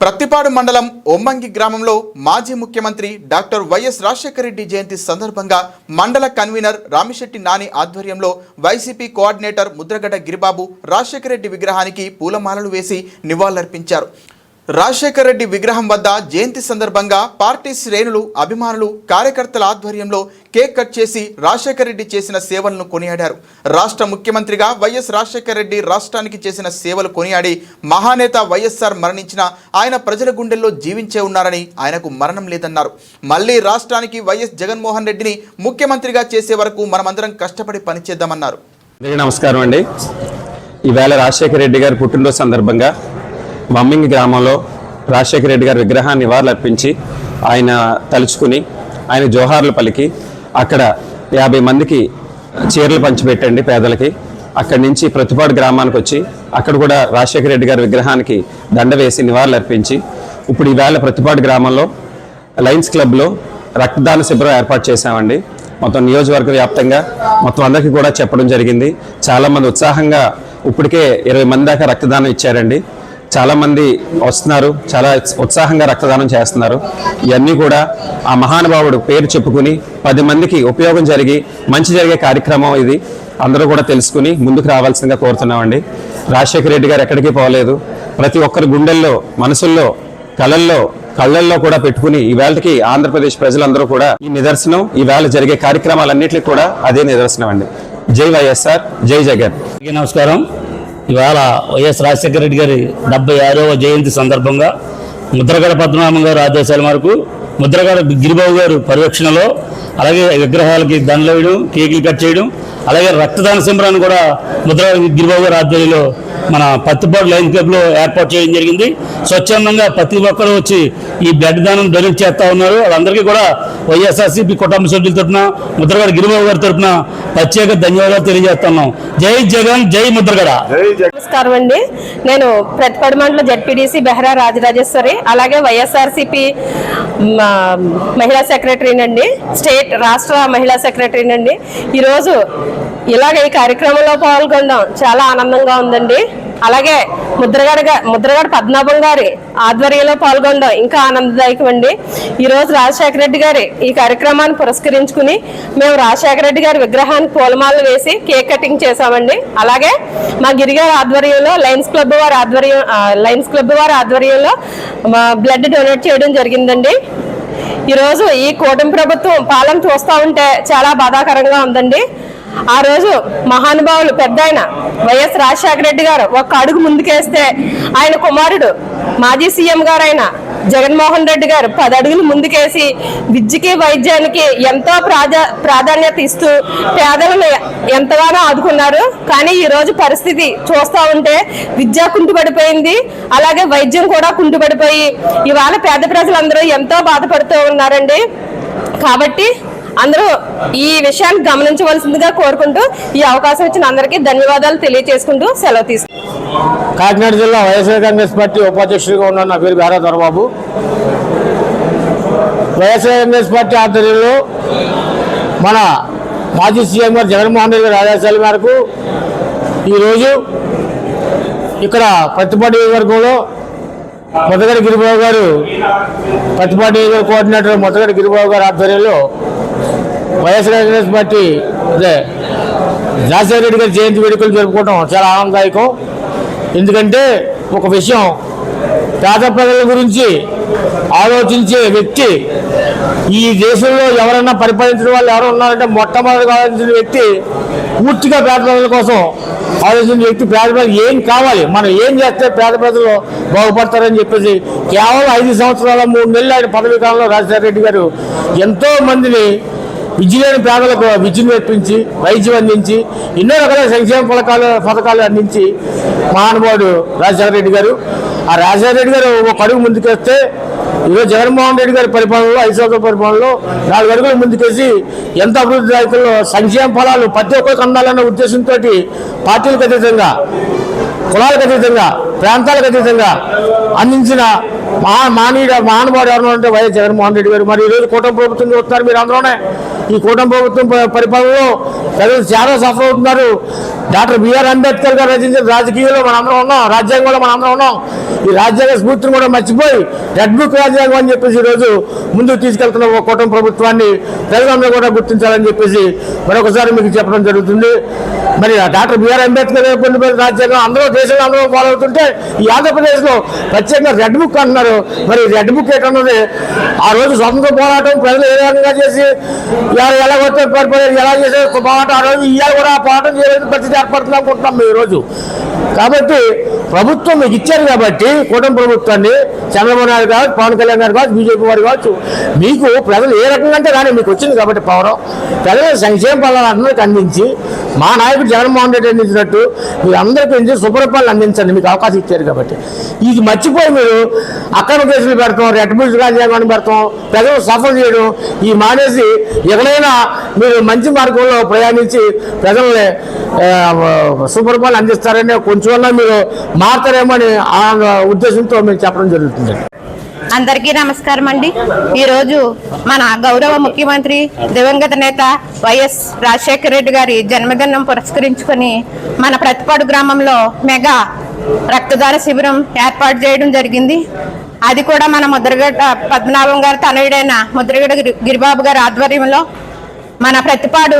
ప్రత్తిపాడు మండలం ఒమ్మంగి గ్రామంలో మాజీ ముఖ్యమంత్రి డాక్టర్ వైఎస్ రాజశేఖర రెడ్డి జయంతి సందర్భంగా మండల కన్వీనర్ రామిశెట్టి నాని ఆధ్వర్యంలో వైసీపీ కోఆర్డినేటర్ ముద్రగడ్డ గిరిబాబు రాజశేఖర రెడ్డి విగ్రహానికి పూలమాలలు వేసి నివాళులర్పించారు. రాజశేఖర రెడ్డి విగ్రహం వద్ద జయంతి సందర్భంగా పార్టీ శ్రేణులు అభిమానులు కార్యకర్తల ఆధ్వర్యంలో కేక్ కట్ చేసి రాజశేఖర రెడ్డి చేసిన సేవలను కొనియాడారు. రాష్ట్ర ముఖ్యమంత్రిగా వైఎస్ రాజశేఖర రెడ్డి రాష్ట్రానికి చేసిన సేవలు కొనియాడి మహానేత వైఎస్ఆర్ మరణించిన ఆయన ప్రజల గుండెల్లో జీవించే ఉన్నారని ఆయనకు మరణం లేదన్నారు. మళ్ళీ రాష్ట్రానికి వైఎస్ జగన్మోహన్ రెడ్డిని ముఖ్యమంత్రిగా చేసే వరకు మనమందరం కష్టపడి పనిచేద్దామన్నారు. నమస్కారం అండి. ఈవేళ రాజశేఖర రెడ్డి గారి పుట్టినరోజు సందర్భంగా మమ్మింగ్ గ్రామంలో రాజశేఖర రెడ్డి గారి విగ్రహాన్ని నివాళులర్పించి ఆయన తలుచుకుని ఆయన జోహార్లు పలికి అక్కడ యాభై మందికి చీరలు పంచిపెట్టండి పేదలకి. అక్కడి నుంచి ప్రతిపాడు గ్రామానికి వచ్చి అక్కడ కూడా రాజశేఖర రెడ్డి గారి విగ్రహానికి దండ వేసి నివాళులర్పించి ఇప్పుడు ఈవేళ ప్రతిపాడు గ్రామంలో లయన్స్ క్లబ్లో రక్తదాన శిబిరం ఏర్పాటు చేశామండి. మొత్తం నియోజకవర్గ వ్యాప్తంగా మొత్తం అందరికీ కూడా చెప్పడం జరిగింది. చాలామంది ఉత్సాహంగా ఇప్పటికే ఇరవై మంది దాకా రక్తదానం ఇచ్చారండి. చాలామంది వస్తున్నారు చాలా ఉత్సాహంగా రక్తదానం చేస్తున్నారు. ఇవన్నీ కూడా ఆ మహానుభావుడు పేరు చెప్పుకుని పది మందికి ఉపయోగం జరిగి మంచి జరిగే కార్యక్రమం ఇది. అందరూ కూడా తెలుసుకుని ముందుకు రావాల్సిందిగా కోరుతున్నామండి. రాజశేఖర రెడ్డి గారు ఎక్కడికి పోలేదు. ప్రతి ఒక్కరి గుండెల్లో మనసుల్లో కళల్లో కళ్ళల్లో కూడా పెట్టుకుని ఈ ఆంధ్రప్రదేశ్ ప్రజలందరూ కూడా ఈ నిదర్శనం ఈవేళ జరిగే కార్యక్రమాలన్నింటికి కూడా అదే నిదర్శనం అండి జై వైఎస్ఆర్ జై జగన్. నమస్కారం. ఇవాళ వైఎస్ రాజశేఖర రెడ్డి గారి డెబ్బై ఆరవ జయంతి సందర్భంగా ముద్రగడ పద్మనాభం గారు ఆదేశాల మేరకు ముద్రగాడ గిరిబాబు గారు పరిరక్షణలో అలాగే విగ్రహాలకి దండలు వేయడం కేకులు కట్ చేయడం అలాగే రక్తదాన శిబిరాన్ని కూడా ముద్రగాడ గిరిబాబు గారి ఆధ్వర్యంలో మన పత్తిపాడు లైన్ క్లబ్లో ఏర్పాటు చేయడం జరిగింది. స్వచ్ఛందంగా ప్రతి ఒక్కరు వచ్చి ఈ బ్లడ్ దానం డొనేట్ చేస్తా ఉన్నారు. వాళ్ళందరికీ కూడా వైఎస్ఆర్సీపీ కుటుంబ సభ్యుల తరఫున ముద్రగడ గిరిబాబు గారి తరఫున ప్రత్యేక ధన్యవాదాలు తెలియజేస్తున్నాం. జై జగన్ జై ముద్రగడ. నమస్కారం అండి. నేను ప్రతిపడి మండల జడ్పీడీసీ బెహరా రాజరాజేశ్వరి అలాగే వైఎస్ఆర్సీపీ మహిళా సెక్రటరీనండి. స్టేట్ రాష్ట్ర మహిళా సెక్రటరీనండి. ఈరోజు ఇలాగ ఈ కార్యక్రమంలో పాల్గొనడం చాలా ఆనందంగా ఉందండి. అలాగే ముద్రగడ ముద్రగడ పద్మనాభం గారి ఆధ్వర్యంలో పాల్గొనడం ఇంకా ఆనందదాయకం అండి ఈరోజు రాజశేఖర రెడ్డి గారి ఈ కార్యక్రమాన్ని పురస్కరించుకుని మేము రాజశేఖర రెడ్డి గారి విగ్రహానికి పూలమాలలు వేసి కేక్ కటింగ్ చేశామండి. అలాగే మా గిరిగారి ఆధ్వర్యంలో లయన్స్ క్లబ్ వారి ఆధ్వర్యం లయన్స్ క్లబ్ వారి ఆధ్వర్యంలో బ్లడ్ డొనేట్ చేయడం జరిగిందండి. ఈరోజు ఈ కూటమి ప్రభుత్వం పాలన చూస్తూ ఉంటే చాలా బాధాకరంగా ఉందండి. ఆ రోజు మహానుభావులు పెద్ద ఆయన వైఎస్ రాజశేఖర రెడ్డి గారు ఒక అడుగు ముందుకేస్తే ఆయన కుమారుడు మాజీ సీఎం గారైన జగన్మోహన్ రెడ్డి గారు పది అడుగులు ముందుకేసి విద్యకి వైద్యానికి ఎంతో ప్రాధా ప్రాధాన్యత ఇస్తూ పేదలను ఎంతగానో ఆదుకున్నారు. కానీ ఈ రోజు పరిస్థితి చూస్తూ ఉంటే విద్య కుంటుపడిపోయింది అలాగే వైద్యం కూడా కుంటుపడిపోయి ఇవాళ పేద ప్రజలందరూ ఎంతో బాధపడుతూ ఉన్నారండి. కాబట్టి అందరూ ఈ విషయాన్ని గమనించవలసిందిగా కోరుకుంటూ ఈ అవకాశం ఇచ్చిన అందరికీ ధన్యవాదాలు తెలియజేసుకుంటూ సెలవు తీసుకుంటాం కాకినాడ జిల్లా వైఎస్ఆర్ కాంగ్రెస్ పార్టీ ఉపాధ్యక్షుడిగా ఉన్న నా పేరు బేరా దొరబాబు వైఎస్ఆర్ కాంగ్రెస్ పార్టీ ఆధ్వర్యంలో మన మాజీ సీఎం గారు జగన్మోహన్ రెడ్డి గారి ఆదేశాల మేరకు ఈరోజు ఇక్కడ ప్రతిపాటి వర్గంలో మొదగడి గిరిబాబు గారు ప్రతిపాటి కోఆర్డినేటర్ మొదగడి గిరిబాబు గారి ఆధ్వర్యంలో వైఎస్ కాంగ్రెస్ పార్టీ అదే రాజశేఖర రెడ్డి గారి జయంతి వేడుకలు జరుపుకోవడం చాలా ఆనందదాయకం. ఎందుకంటే ఒక విషయం పేద ప్రజల గురించి ఆలోచించే వ్యక్తి ఈ దేశంలో ఎవరైనా పరిపాలించిన వాళ్ళు ఎవరు ఉన్నారంటే మొట్టమొదటి ఆలోచించిన వ్యక్తి పూర్తిగా పేద ప్రజల కోసం ఆలోచించిన వ్యక్తి పేద ప్రజలు ఏం కావాలి మనం ఏం చేస్తే పేద ప్రజలు బాగుపడతారని చెప్పేసి కేవలం ఐదు సంవత్సరాల మూడు నెలలు ఆయన పదవీ కాలంలో రాజశేఖర రెడ్డి గారు ఎంతో మందిని విద్య లేని పేదలకు విద్యను నేర్పించి వైద్యం అందించి ఎన్నో రకాల సంక్షేమ పథకాలు పథకాలు అందించి మహానుభావుడు రాజశేఖర రెడ్డి గారు. ఆ రాజశేఖర రెడ్డి గారు ఒక అడుగు ముందుకేస్తే ఈరోజు జగన్మోహన్ రెడ్డి గారి పరిపాలనలో ఐదు సంవత్సరాల పరిపాలనలో నాలుగు అడుగులు ముందుకేసి ఎంత అభివృద్ధి రైతుల్లో సంక్షేమ ఫలాలు ప్రతి ఒక్కరికి అందాలన్న ఉద్దేశంతో పార్టీలకు అతీతంగా కులాలకు అతీతంగా ప్రాంతాలకు అతీతంగా అందించిన మహా మానవాడు ఎవరు అంటే వైఎస్ జగన్మోహన్ రెడ్డి గారు. మరి ఈరోజు కూటమి ప్రభుత్వం చూస్తున్నారు మీరు అందరూనే. ఈ కూటమి ప్రభుత్వం పరిపాలనలో ప్రజలు చాలా సఫర్ అవుతున్నారు. డాక్టర్ బిఆర్ అంబేద్కర్ గారు రచించిన రాజకీయంలో మనందరం ఉన్నాం రాజ్యాంగంలో మనందరం ఉన్నాం. ఈ రాజ్యాంగ స్ఫూర్తిని కూడా మర్చిపోయి రెడ్ బుక్ రాజ్యాంగం అని చెప్పేసి ఈరోజు ముందుకు తీసుకెళ్తున్న ఒక కూటమి ప్రభుత్వాన్ని ప్రజలందరూ కూడా గుర్తించాలని చెప్పేసి మరొకసారి మీకు చెప్పడం జరుగుతుంది. మరి డాక్టర్ బిఆర్ అంబేద్కర్ గారు పేరు రాజ్యాంగం అందరూ దేశంలో అందరూ ఫాలో అవుతుంటే ఈ ఆంధ్రప్రదేశ్లో ప్రత్యేకంగా రెడ్ బుక్ అంటున్నారు. మరి రెడ్ బుక్ ఏంటన్నది? ఆ రోజు స్వతంత్ర పోరాటం ప్రజలు ఏ రకంగా చేసి ఎలా ఎలా ఎలా చేసే పోరాటం ఆ రోజు ఇవాళ కూడా ఆ పోరాటం చేయలేదు ప్రతి ఏర్పడుతుంది అనుకుంటున్నాం మేము ఈరోజు. రోజు కాబట్టి ప్రభుత్వం మీకు ఇచ్చారు కాబట్టి కూటమి ప్రభుత్వాన్ని చంద్రబాబు నాయుడు కావచ్చు పవన్ కళ్యాణ్ గారు కావచ్చు బీజేపీ వారు కావచ్చు మీకు ప్రజలు ఏ రకంగా అంటే కానీ మీకు వచ్చింది కాబట్టి పవరం. ప్రజల సంక్షేమ ఫలాలు అందరికి అందించి మా నాయకుడు జగన్మోహన్ రెడ్డి అందించినట్టు మీరు అందరికీ అందించి శుభ్రపాలు అందించండి మీకు అవకాశం ఇచ్చారు కాబట్టి. ఇది మర్చిపోయి మీరు అక్రమ కేసులు పెడతాం రెడ్ బుల్స్ రాజ్యాంగాన్ని పెడతాం ప్రజలు సఫర్ చేయడం ఈ మానేసి ఎక్కడైనా మీరు మంచి మార్గంలో ప్రయాణించి ప్రజల్ని శుభ్రపాలు అందిస్తారనే అందిస్తారని కొంచెమన్నా మీరు మారుతారేమో అని ఆ ఉద్దేశంతో మేము చెప్పడం జరుగుతుంది. అందరికీ నమస్కారం అండి. ఈరోజు మన గౌరవ ముఖ్యమంత్రి దివంగత నేత వైఎస్ రాజశేఖర రెడ్డి గారి జన్మదినం పురస్కరించుకొని మన ప్రతిపాడు గ్రామంలో మెగా రక్తదాన శిబిరం ఏర్పాటు చేయడం జరిగింది. అది కూడా మన ముద్రగడ్డ పద్మనాభం గారి తనయుడైన ముద్రగడ్డ గిరి- గిరిబాబు గారి ఆధ్వర్యంలో మన ప్రతిపాడు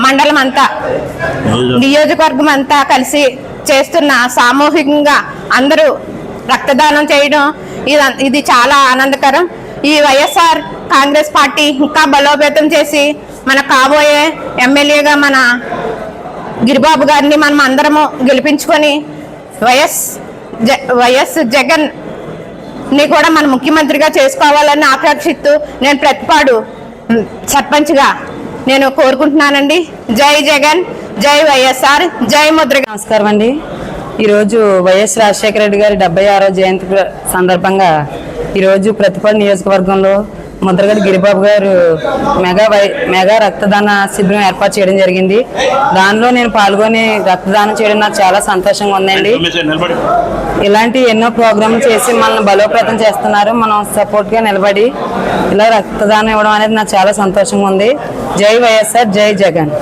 మండలం అంతా నియోజకవర్గం అంతా కలిసి చేస్తున్న సామూహికంగా అందరూ రక్తదానం చేయడం ఇది- ఇది చాలా ఆనందకరం. ఈ వైఎస్ఆర్ కాంగ్రెస్ పార్టీ ఇంకా బలోపేతం చేసి మన కాబోయే ఎమ్మెల్యేగా మన గిరిబాబు గారిని మనం అందరము గెలిపించుకొని వైఎస్ జ వైఎస్ జగన్ని కూడా మన ముఖ్యమంత్రిగా చేసుకోవాలని ఆకాంక్షిస్తూ నేను ప్రతిపాడు సర్పంచ్గా నేను కోరుకుంటున్నానండి. జై జగన్ జై వైఎస్ఆర్ జై ముద్ర నమస్కారం అండి ఈరోజు వైఎస్ రాజశేఖర రెడ్డి గారి డెబ్బై ఆరో జయంతి సందర్భంగా ఈరోజు ప్రతిపాడు నియోజకవర్గంలో ముద్రగడ గిరిబాబు గారు మెగా వై మెగా రక్తదాన శిబిరం ఏర్పాటు చేయడం జరిగింది. దానిలో నేను పాల్గొని రక్తదానం చేయడం నాకు చాలా సంతోషంగా ఉందండి. ఇలాంటి ఎన్నో ప్రోగ్రాంలు చేసి మనల్ని బలోపేతం చేస్తున్నారు. మనం సపోర్ట్గా నిలబడి ఇలా రక్తదానం ఇవ్వడం అనేది నాకు చాలా సంతోషంగా ఉంది. జై వైఎస్ఆర్ జై జగన్.